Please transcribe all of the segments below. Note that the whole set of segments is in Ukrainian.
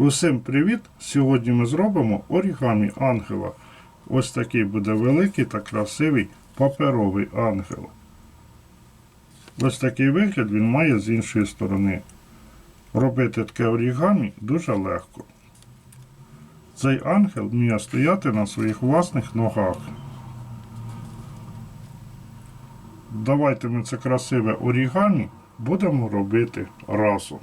Усім привіт! Сьогодні ми зробимо орігамі ангела. Ось такий буде великий та красивий паперовий ангел. Ось такий вигляд він має з іншої сторони. Робити таке орігамі дуже легко. Цей ангел вміє стояти на своїх власних ногах. Давайте ми це красиве орігамі будемо робити разом.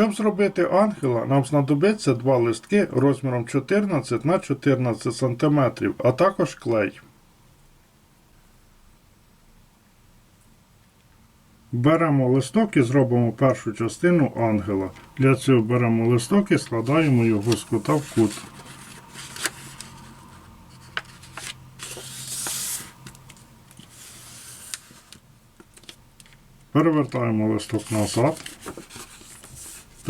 Щоб зробити ангела, нам знадобиться два листки розміром 14 на 14 см, а також клей. Беремо листок і зробимо першу частину ангела. Для цього беремо листок і складаємо його з кута в кут. Перевертаємо листок назад.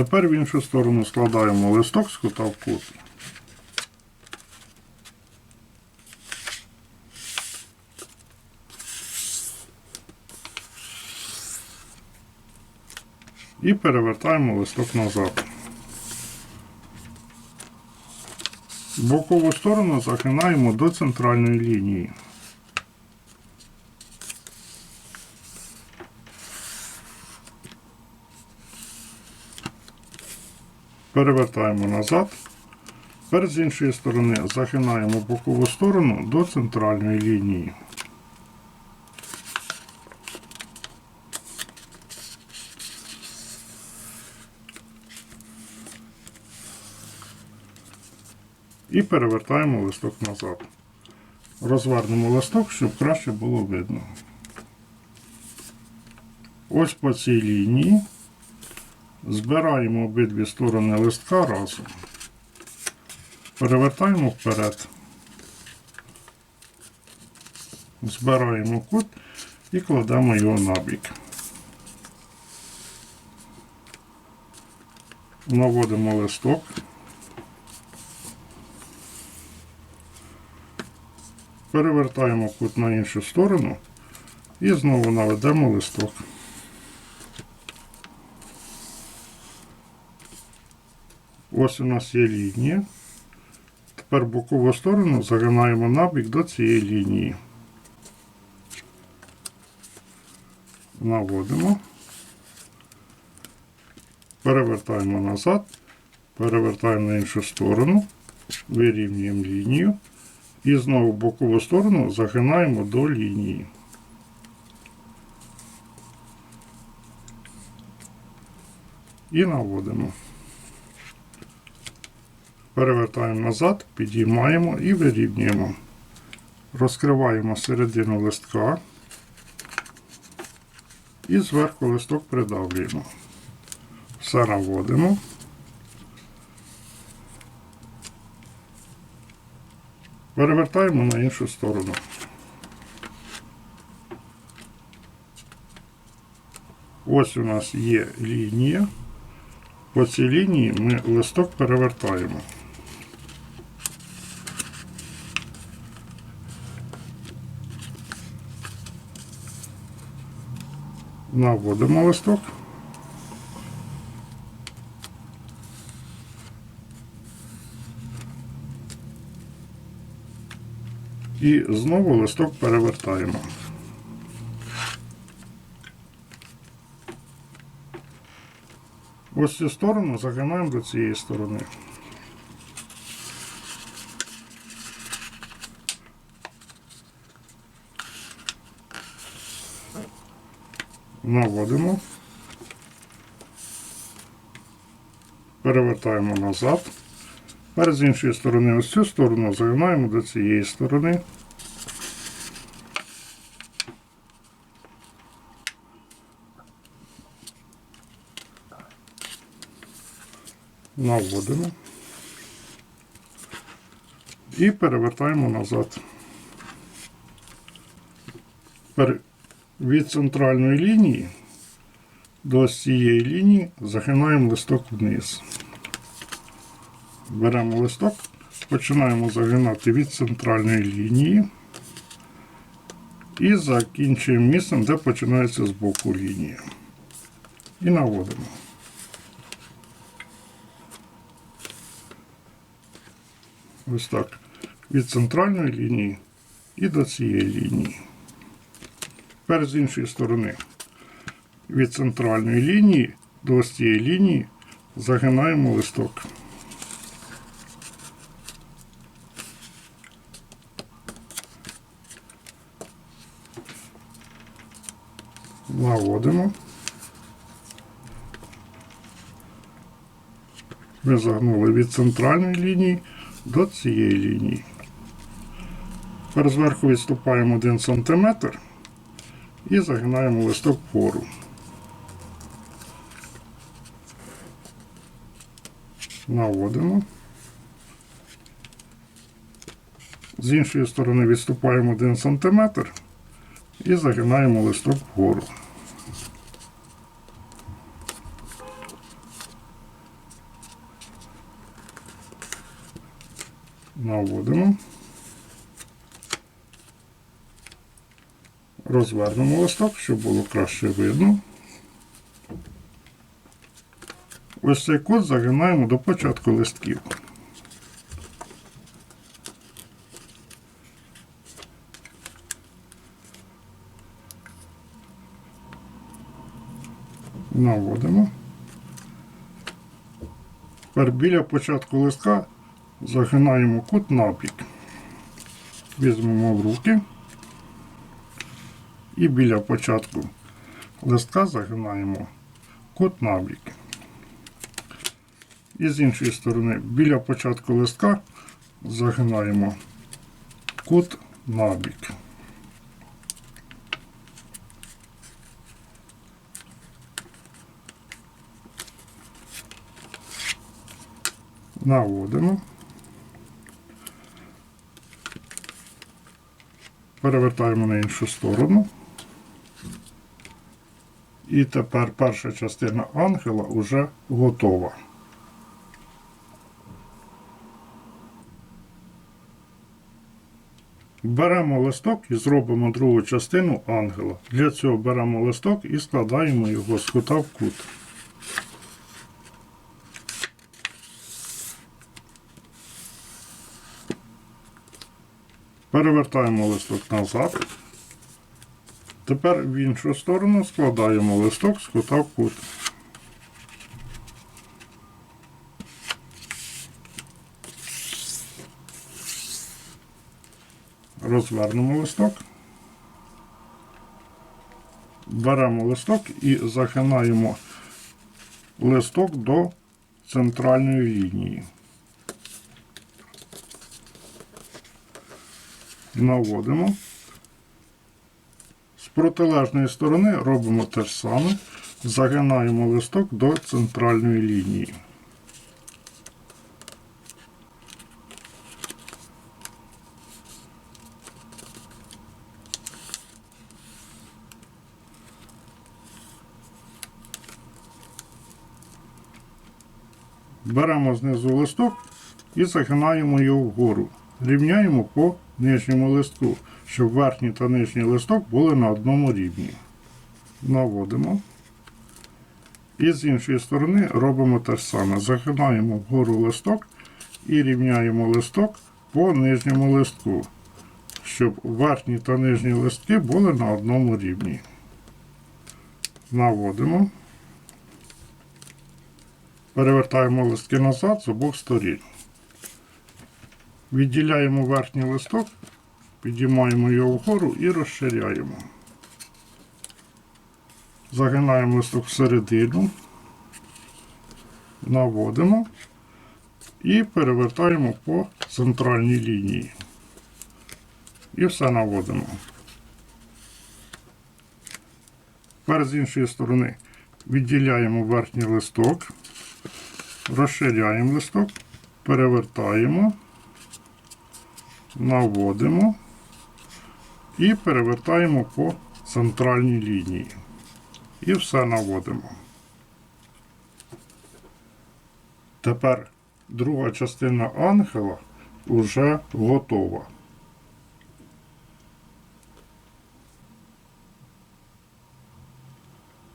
Тепер в іншу сторону складаємо листок з кута в кут. І перевертаємо листок назад. Бокову сторону загинаємо до центральної лінії. Перевертаємо назад. Тепер з іншої сторони загинаємо бокову сторону до центральної лінії. І перевертаємо листок назад. Розвернемо листок, щоб краще було видно. Ось по цій лінії збираємо обидві сторони листка разом. Перевертаємо вперед. Збираємо кут і кладемо його на бік. Наводимо листок. Перевертаємо кут на іншу сторону і знову наведемо листок. Ось у нас є лінія. Тепер бокову сторону загинаємо набік до цієї лінії. Наводимо. Перевертаємо назад, перевертаємо на іншу сторону, вирівнюємо лінію і знову бокову сторону загинаємо до лінії. І наводимо. Перевертаємо назад, підіймаємо і вирівнюємо. Розкриваємо середину листка і зверху листок придавлюємо. Все наводимо. Перевертаємо на іншу сторону. Ось у нас є лінія. По цій лінії ми листок перевертаємо. Наводимо листок. І знову листок перевертаємо. Ось цю сторону загинаємо до цієї сторони. Наводимо. Перевертаємо назад. Тепер з іншої сторони ось цю сторону загинаємо до цієї сторони. Наводимо. І перевертаємо назад. Від центральної лінії до цієї лінії загинаємо листок вниз. Беремо листок, починаємо загинати від центральної лінії і закінчуємо місцем, де починається з боку лінії. і наводимо. Ось так. Від центральної лінії і до цієї лінії. Тепер з іншої сторони. Від центральної лінії до ось цієї лінії загинаємо листок. Наводимо. Ми загнули від центральної лінії до цієї лінії. Тепер зверху відступаємо 1 см і загинаємо листок вгору. Наводимо. З іншої сторони відступаємо 1 см і загинаємо листок вгору. Наводимо. Розвернемо листок, щоб було краще видно. Ось цей код загинаємо до початку листків. Наводимо. Тепер біля початку листка загинаємо кут набік. Візьмемо в руки і біля початку листка загинаємо кут набік. І з іншої сторони, біля початку листка загинаємо кут набік. Наводимо. Перевертаємо на іншу сторону. І тепер перша частина ангела вже готова. Беремо листок і зробимо другу частину ангела. Для цього беремо листок і складаємо його з кута в кут. Перевертаємо листок назад. Тепер в іншу сторону складаємо листок з кута в кут. Розвернемо листок. Беремо листок і загинаємо листок до центральної лінії. Наводимо. Протилежної сторони робимо те ж саме. Загинаємо листок до центральної лінії. Беремо знизу листок і загинаємо його вгору. Рівняємо по нижньому листку, щоб верхній та нижній листок були на одному рівні. Наводимо. І з іншої сторони робимо те ж саме. Загинаємо вгору листок і рівняємо листок по нижньому листку, щоб верхні та нижні листки були на одному рівні. Наводимо. Перевертаємо листки назад з обох сторін. Відділяємо верхній листок, підіймаємо його вгору і розширяємо. Загинаємо листок всередину, наводимо і перевертаємо по центральній лінії. І все наводимо. Тепер з іншої сторони відділяємо верхній листок, розширяємо листок, перевертаємо наводимо і перевертаємо по центральній лінії. І все наводимо. Тепер друга частина ангела вже готова.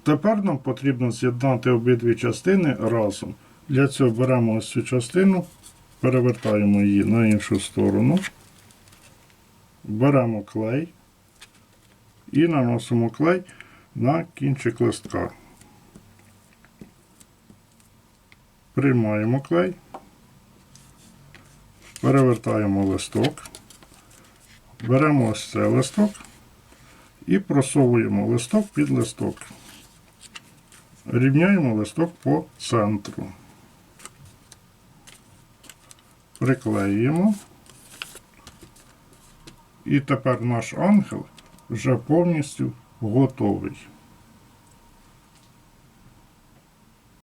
Тепер нам потрібно з'єднати обидві частини разом. Для цього беремо ось цю частину, перевертаємо її на іншу сторону, беремо клей і наносимо клей на кінчик листка. Приймаємо клей, перевертаємо листок, беремо ось цей листок і просовуємо листок під листок. Рівняємо листок по центру. Приклеюємо. І тепер наш ангел вже повністю готовий.